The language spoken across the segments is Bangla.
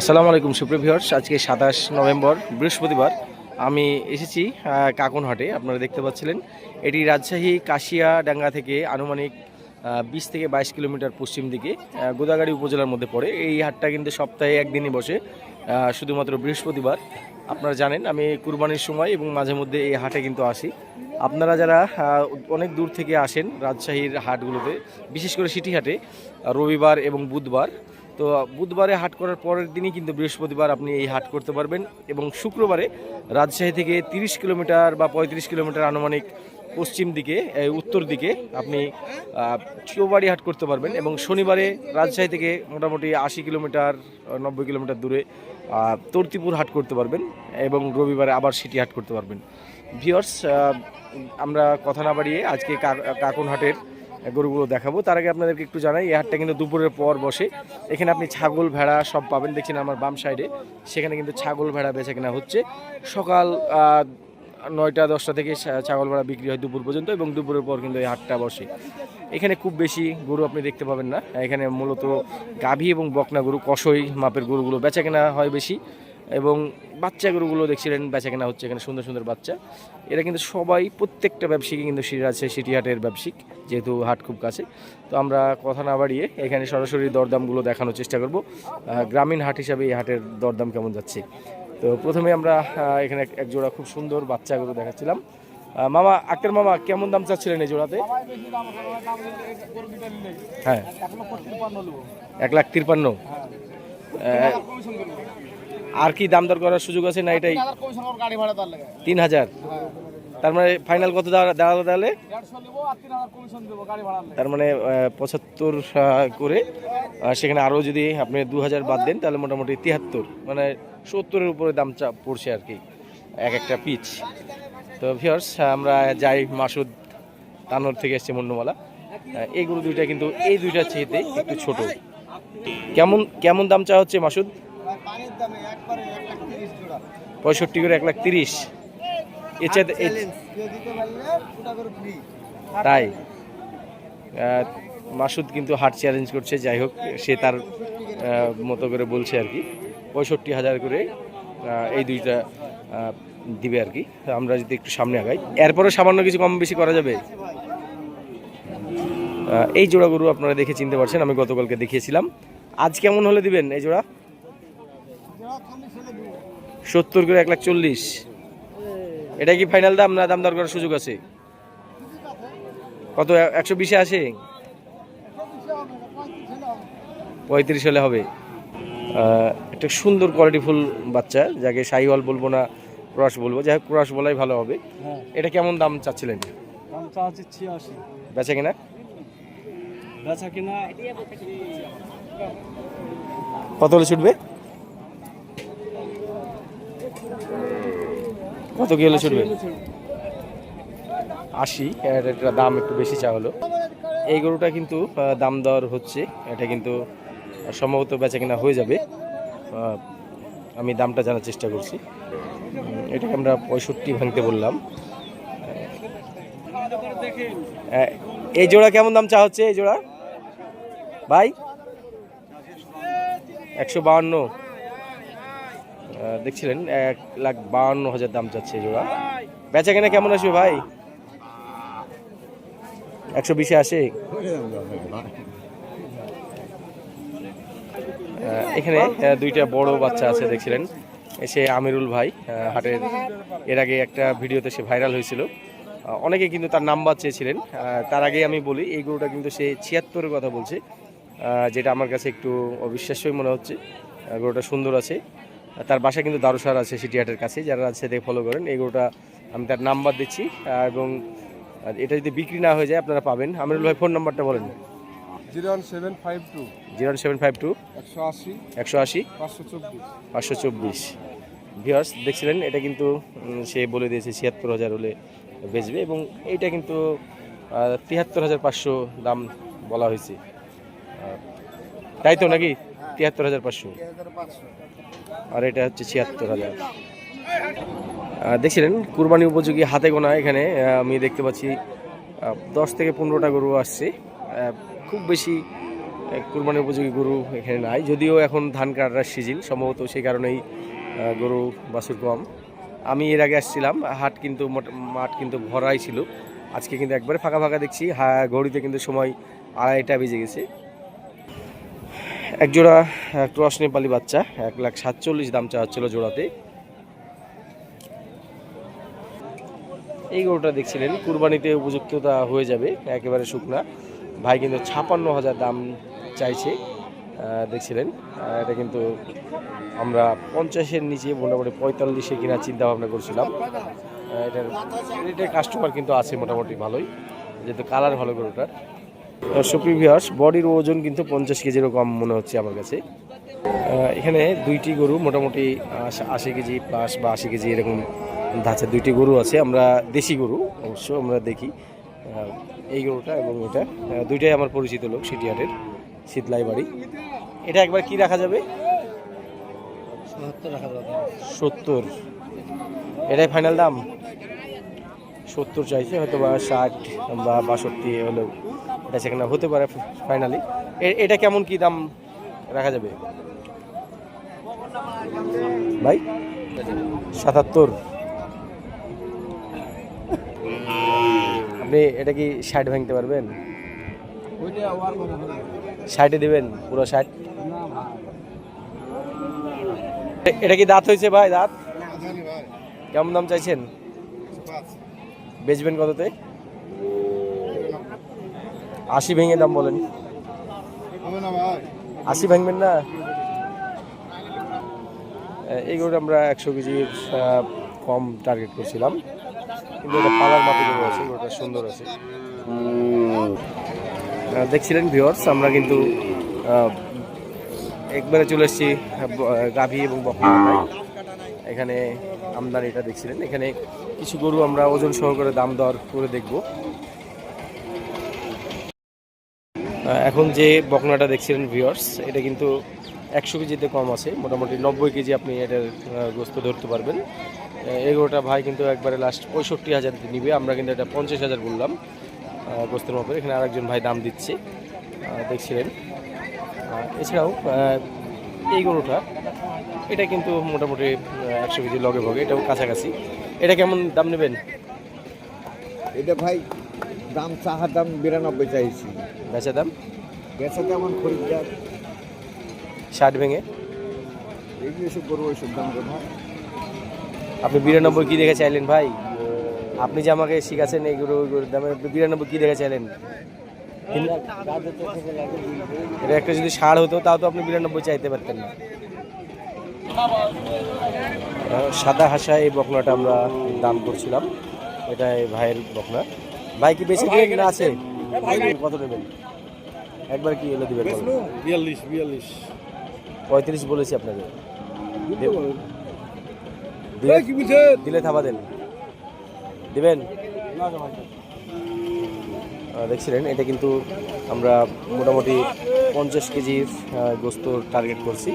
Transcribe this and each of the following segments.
আসসালামু আলাইকুম, সুপ্রিয় ভিউয়ার্স। আজকে সাতাশ নভেম্বর, বৃহস্পতিবার। আমি এসেছি কাকনহাটে, আপনারা দেখতে পাচ্ছিলেন। এটি রাজশাহী কাশিয়া ডাঙ্গা থেকে আনুমানিক বিশ থেকে বাইশ কিলোমিটার পশ্চিম দিকে গোদাগাড়ি উপজেলার মধ্যে পড়ে। এই হাটটা কিন্তু সপ্তাহে একদিনই বসে শুধুমাত্র বৃহস্পতিবার। আপনারা জানেন, আমি কুরবানির সময় এবং মাঝে মধ্যে এই হাটে কিন্তু আসি। আপনারা যারা অনেক দূর থেকে আসেন রাজশাহীর হাটগুলোতে, বিশেষ করে সিটি হাটে রবিবার এবং বুধবার তো বুধবারে হাট করার পরের দিনই কিন্তু বৃহস্পতিবার আপনি এই হাট করতে পারবেন এবং শুক্রবারে রাজশাহী থেকে তিরিশ কিলোমিটার বা পঁয়ত্রিশ কিলোমিটার আনুমানিক পশ্চিম দিকে উত্তর দিকে আপনি চিওবাড়ি হাট করতে পারবেন এবং শনিবারে রাজশাহী থেকে মোটামুটি আশি কিলোমিটার, নব্বই কিলোমিটার দূরে তর্তিপুর হাট করতে পারবেন এবং রবিবারে আবার সিটি হাট করতে পারবেন। ভিওর্স আমরা কথা না বাড়িয়ে আজকে কা- কাকনহাটের গরুগুলো দেখাবো। তার আগে আপনাদেরকে একটু জানাই, এই হাটটা কিন্তু দুপুরের পর বসে। এখানে আপনি ছাগল, ভেড়া সব পাবেন। দেখছেন আমার বাম সাইডে, সেখানে কিন্তু ছাগল, ভেড়া বেচা কেনা হচ্ছে। সকাল নয়টা, দশটা থেকে ছাগল, ভেড়া বিক্রি হয় দুপুর পর্যন্ত এবং দুপুরের পর কিন্তু এই হাটটা বসে। এখানে খুব বেশি গরু আপনি দেখতে পাবেন না। এখানে মূলত গাভী এবং বকনা গরু, কষই, মাপের গরুগুলো বেচা কেনা হয় বেশি। এবং বাচ্চা গরুগুলো দেখছিলেন বেচা কেনা হচ্ছে এখানে সুন্দর সুন্দর বাচ্চা। এরা কিন্তু সবাই প্রত্যেকটা ব্যবসায়ী কিন্তু আছে সিটি হাটের ব্যবসায়িক, যেহেতু হাট খুব কাছে। তো আমরা কথা না বাড়িয়ে এখানে সরাসরি দরদামগুলো দেখানোর চেষ্টা করব। গ্রামীণ হাট হিসাবে এই হাটের দরদাম কেমন যাচ্ছে? তো প্রথমে আমরা এখানে এক- জোড়া খুব সুন্দর বাচ্চা গরু দেখাচ্ছিলাম। মামা, আক্তার মামা, কেমন দাম চাচ্ছিলেন এই জোড়াতে? হ্যাঁ। এক লাখ তিরপান্ন। আর কি দাম দর করার সুযোগ আছে না এটাই? গাড়ি ভাড়া তার লাগে? তিন হাজার। তার মানে ফাইনাল কত দাঁড়া- দাঁড়াল তাহলে? দেড়শো নিবো আর তিন হাজার কমিশন দেবো গাড়ি ভাড়া তার মানে পঁচাত্তর করে সেখানে আরও যদি আপনি দু হাজার বাদ দেন তাহলে মোটামুটি তিয়াত্তর। মানে সত্তরের উপরে দাম চা পড়ছে আর কি এক একটা পিচ। তো ভিওর্স আমরা যাই মাসুদ তানোর থেকে এসছে মন্ডমালা। এই গরু দুইটা কিন্তু এই দুইটা চেয়েতে একটু ছোট। কেমন কেমন দাম চা হচ্ছে মাসুদ? পঁয়ষট্টি করে এক লাখ তিরিশ। তাই। মাসুদ কিন্তু হার্ট চ্যালেঞ্জ করছে, যাই হোক, সে তার মতো করে বলছে আর কি। পঁয়ষট্টি হাজার করে এই দুইটা দিবে আর কি। আমরা যদি একটু সামনে আগাই। এরপরে সামান্য কিছু কম বেশি করা যাবে? এই জোড়া গরু আপনারা দেখে চিনতে পারছেন, আমি গতকালকে দেখিয়েছিলাম। আজ কেমন হলে দিবেন এই জোড়া? সত্তর করে এক লাখ চল্লিশ। এটা কি ফাইনাল দাম না দাম দর করার সুযোগ আছে? কত একশো বিশে আসে? পঁয়ত্রিশ হলে হবে। একটা সুন্দর কোয়ালিটিফুল বাচ্চা যাকে সাইওয়াল বলব না ক্রস বলব। যাই হোক ক্রস বলাই ভালো হবে। হ্যাঁ। এটা কেমন দাম চাচ্ছিলেন? কিনা? বেচা কিনা কত হলে ছুটবে? কত কি হলে ছুটবে আশি একটা দাম একটু বেশি চা হলো। এই গরুটা কিন্তু দাম দর হচ্ছে এটা কিন্তু সম্ভবত বেচা কিনা হয়ে যাবে। আমি দামটা জানার চেষ্টা করছি। এটাকে আমরা পঁয়ষট্টি ভাঙতে বললাম। এই জোড়া কেমন দাম চা হচ্ছে এই জোড়া? ভাই? একশো বাহান্ন। দেখছিলেন, এক লাখ বাহান্ন হাজার দাম এই জোড়া। বেচা কেনা কেমন আসবে ভাই? একশো বিশে আসে এখানে দুইটা বড় বাচ্চা আছে দেখছিলেন। সে আমিরুল ভাই হাটের, এর আগে একটা ভিডিওতে সে ভাইরাল হয়েছিল। অনেকে কিন্তু তার নাম্বার চেয়েছিলেন। তার আগে আমি বলি, এই গরুটা কিন্তু সে ছিয়াত্তরের কথা বলছে। যেটা আমার কাছে একটু অবিশ্বাস্যই মনে হচ্ছে। গরুটা সুন্দর আছে। তার বাসা কিন্তু দারুসার আছে সিটি হাটের কাছে যারা আছে দেখে ফলো করেন। এই গরুটা আমি তার নাম্বার দিচ্ছি এবং এটা যদি বিক্রি না হয়ে যায় আপনারা পাবেন। আমিরুল ভাই ফোন নাম্বারটা বলেন। Zero one seven five two. Zero seven five two. একশো আশি। একশো আশি। পাঁচশো চব্বিশ। পাঁচশো চব্বিশ। ভিওর্স দেখছিলেন এটা কিন্তু সে বলে দিয়েছে ছিয়াত্তর হাজার হলে বেচবে এবং এইটা কিন্তু তিয়াত্তর হাজার পাঁচশো দাম বলা হয়েছে। তাই তো নাকি? তিয়াত্তর হাজার পাঁচশো। আর এটা হচ্ছে ছিয়াত্তর হাজার। দেখছিলেন, কুরবানি উপযোগী হাতে গোনা এখানে আমি দেখতে পাচ্ছি দশ থেকে পনেরোটা গরু আসছে। খুব বেশি কুরবানি উপযোগী গরু এখানে নাই, যদিও এখন ধান কাটার সিজন, সম্ভবত সেই কারণেই গরু, বাছুর কম। আমি এর আগে আসছিলাম, হাট কিন্তু মাঠ কিন্তু ভরাই ছিল। আজকে কিন্তু একবারে ফাঁকা ফাঁকা দেখছি হ্যাঁ ঘড়িতে কিন্তু সময় আড়াইটা বেজে গেছে। এক জোড়া ক্রস নেপালি বাচ্চা, এক লাখ সাতচল্লিশ দাম চাওয়া হচ্ছিল জোড়াতে। এই গরুটা দেখছিলেন, কুরবানিতে উপযুক্ততা হয়ে যাবে, একেবারে শুকনা। ভাই কিন্তু ছাপান্ন হাজার দাম চাইছে দেখছিলেন। এটা কিন্তু আমরা পঞ্চাশের নিচে, মোটামুটি পঁয়তাল্লিশে কেনার চিন্তা ভাবনা করছিলাম এটার এটার কাস্টমার কিন্তু আছে মোটামুটি ভালোই, যেহেতু কালার ভালো গরুটার। সুপ্রিভিয়াস বডির ওজন কিন্তু পঞ্চাশ কেজিরও কম মনে হচ্ছে আমার কাছে। এখানে দুইটি গরু মোটামুটি আশ- কেজি প্লাস বা আশি কেজি এরকম ধাঁচে দুইটি গরু আছে। আমরা দেশি গরু অবশ্য আমরা দেখি। এই গরুটা এবং এটা দুইটাই আমার পরিচিত লোক সিটিহাটের শীতলাই বাড়ি এটা একবার কি রাখা যাবে? সত্তর এটাই ফাইনাল দাম? সত্তর চাইছে হয়তো বা ষাট বা বাষট্টি হলেও। এটা সেখানে হতে পারে ফাইনালি এটা কেমন কি দাম রাখা যাবে? ভাই সাতাত্তর। আপনি এটা কি ষাট ভাঙতে পারবেন? ষাটে দেবেন পুরো ষাট? এ- এটা কি দাঁত হয়েছে ভাই দাঁত? কেমন দাম চাইছেন? বেচবেন কততে? আশি ভেঙে দাম বলেন। আশি ভাঙবেন না? এ- এই গরুটা আমরা একশো কেজির কম টার্গেট করছিলাম। কিন্তু পালার মাপে গরু আছে গরুটা সুন্দর আছে। দেখছিলেন ভিওর্স আমরা কিন্তু একবারে চলে এসেছি গাভী এবং বকনায় এখানে আমদানিটা দেখছিলেন। এখানে কিছু গরু আমরা ওজন সহকারে দাম দর করে দেখব। এখন যে বকনাটা দেখছিলেন ভিওর্স এটা কিন্তু একশো কেজিতে কম আছে, মোটামুটি নব্বই কেজি আপনি এটার গোস্ত ধরতে পারবেন। গরুটা ভাই কিন্তু একবারে লাস্ট পঁয়ষট্টি হাজার নিবে, আমরা কিন্তু এটা পঞ্চাশ হাজার বললাম গোস্তের মাপে এখানে আরেকজন ভাই দাম দিচ্ছে দেখছিলেন। এছাড়াও এই গরুটা, এটা কিন্তু মোটামুটি একশো কেজি লগে ভগে, এটাও কাছাকাছি। এটা কেমন দাম নেবেন? এটা ভাই দাম চাহার দাম বিরানব্বই চাইছি। বেচা দাম? বেচা কেমন খরিদ্দার। ষাট ভেঙে? এগুলো এসব করব ওইসব দাম কথা আপনি বিরানব্বই কী দেখে চাইলেন ভাই? আপনি যে আমাকে শিখাচ্ছেন এই গরু গরুর দামে বিরানব্বই কী দেখে চাইলেন? এটা একটা যদি ষাড় হতো তাও তো আপনি বিরানব্বই চাইতে পারতেন না। সাদা হাসা এই বকনাটা আমরা দাম করছিলাম। এটা ভাইয়ের বকনা। ভাই কি বেশি দিলেন না আছে? কত নেবেন? একবার কি এলো দিবেন? বিয়াল্লিশ বিয়াল্লিশ। পঁয়ত্রিশ বলেছি আপনাকে। দিলে- থাবা দেন। দিবেন? দেখছিলেন এটা কিন্তু আমরা মোটামুটি পঞ্চাশ কেজির গোস্ত টার্গেট করছি।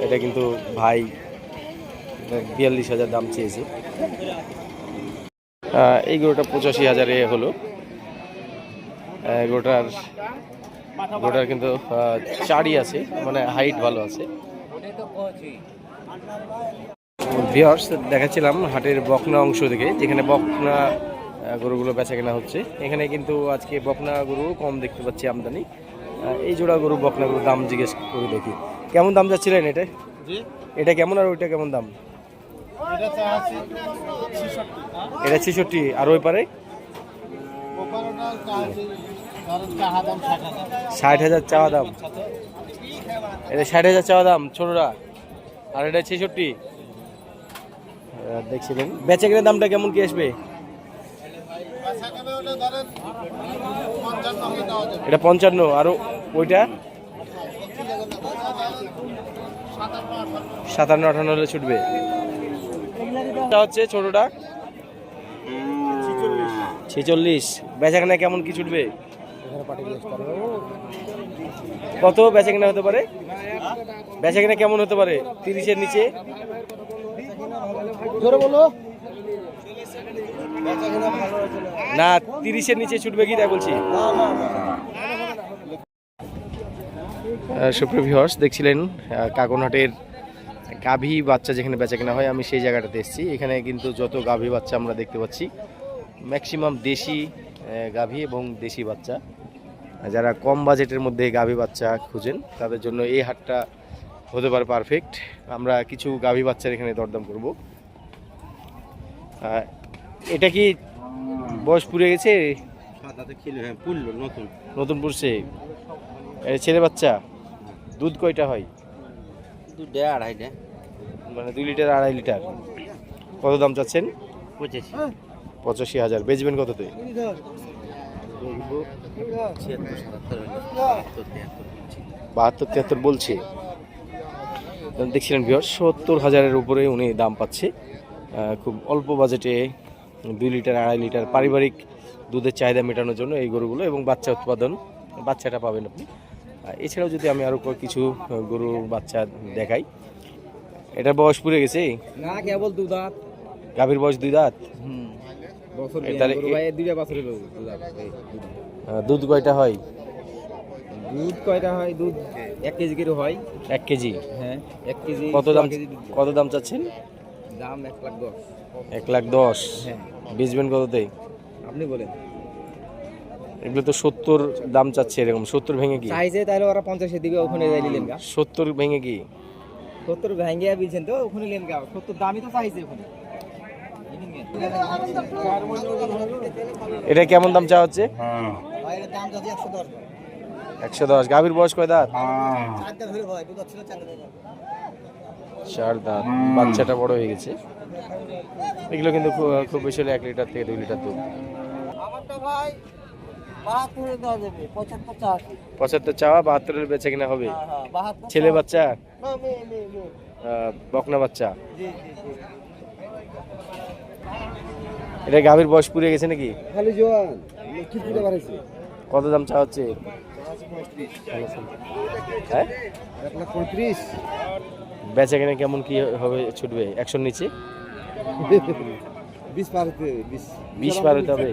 এটা কিন্তু ভাই বিয়াল্লিশ হাজার দাম চেয়েছে। এই গরুটা পঁচাশি হাজারে হলো। গরুটার গরুটার কিন্তু চাড়ি আছে মানে হাইট ভালো আছে। ভিওর্স দেখাচ্ছিলাম হাটের বকনা অংশ থেকে যেখানে বকনা গরুগুলো বেচা কেনা হচ্ছে। এখানে কিন্তু আজকে বকনা গরু কম দেখতে পাচ্ছি আমদানি। এই জোড়া গরু বকনা গরুর দাম জিজ্ঞেস করে দেখি। কেমন দাম যাচ্ছিলেন এটা? এটা কেমন আর ওইটা কেমন দাম? এটা ছেষট্টি। আর ওই পারে? ষাট হাজার। চাওয়া দাম। এটা ষাট হাজার চাওয়া দাম ছোটরা। আর এটা ছেষট্টি। দেখছিলেন বেচে কিনে দামটা কেমন কি আসবে? এটা পঞ্চান্ন আর ওইটা? সাতান্ন আঠান্ন হলে ছুটবে। এটা হচ্ছে ছোটটা? ছেচল্লিশ। বেচাকেনা কেমন কি ছুটবে? কত বেচাকেনা হতে পারে? বেচাকেনা কেমন হতে পারে? তিরিশের নিচে? না তিরিশের নিচে ছুটবে কি তাই বলছি। ভিউয়ার্স দেখছিলেন কাকনহাটের গাভী বাচ্চা যেখানে বেচা কেনা হয় আমি সেই জায়গাটাতে এসেছি। এখানে কিন্তু যত গাভী বাচ্চা আমরা দেখতে পাচ্ছি ম্যাক্সিমাম দেশি গাভী এবং দেশি বাচ্চা। যারা কম বাজেটের মধ্যে গাভী বাচ্চা খুঁজেন তাদের জন্য এই হাটটা হতে পারে পারফেক্ট আমরা কিছু গাভী বাচ্চার এখানে দরদাম করব। এটা কি বয়স পুড়ে গেছে? হ্যাঁ নতুন। এটা ছেলে বাচ্চা? দুধ কয়টা হয়? দু দেড় আড়াইটা মানে দুই লিটার আড়াই লিটার। কত দাম চাচ্ছেন? পঁচাশি। পঁচাশি হাজার। বেচবেন কততে? বাহাত্তর তিয়াত্তর বলছি। দেখছিলেন ভিওর সত্তর হাজারের উপরে উনি দাম পাচ্ছে। খুব অল্প বাজেটে দুই লিটার আড়াই লিটার পারিবারিক দুধের চাহিদা মেটানোর জন্য এই গরুগুলো এবং বাচ্চা উৎপাদন বাচ্চাটা পাবেন আপনি। এছাড়াও যদি আমি আরও কিছু গরুর বাচ্চা দেখাই এটার বয়স পুড়ে গেছে? না কেবল দু দাঁত। গাভীর বয়স দুই দাঁত? দুধ কয়টা হয়? দুধ কয়টা হয়? দুধ এক কেজি করে হয়। এক কেজি? হ্যাঁ এক কেজি কত দাম। কত দাম চাচ্ছেন? দাম এক লাখ দশ। এক লাখ দশ? হ্যাঁ। বেচবেন কততে? আপনি বলেন। এগুলো তো সত্তর দাম চাচ্ছে এরকম। সত্তর ভেঙে কি? চাইছে তাহলে ওরা পঞ্চাশের দিকে ওখানে যাই নিলেন সত্তর ভেঙে কি? সত্তর ভেঙ্গিয়া বিলছেন তো ওখানে নিলেন গা সত্তর দামই তো চাইছে ওখানে। এটা কেমন দাম চা হচ্ছে? যাচ্ছে একশো দশ। গাভীর বয়স কয় দাঁত? ধরে চার দাঁত। বাচ্চাটা বড় হয়ে গেছে। এগুলো কিন্তু খুব বেশি হলে এক লিটার থেকে দুই লিটার দুধ। ভাই পঁচাত্তর চাওয়া বাহাত্তরের বেচা কিনা হবে? হ্যাঁ হ্যাঁ ছেলে বাচ্চা? বকনা বাচ্চা? জি জি জি। এটা গাভীর বয়স পুড়ে গেছে নাকি? কত দাম চা হচ্ছে? হ্যাঁ? বেচা কিনা কেমন কি হবে ছুটবে? একশোর নিচে? বিশ পার হতে বিশ। বিশ পার হতে হবে?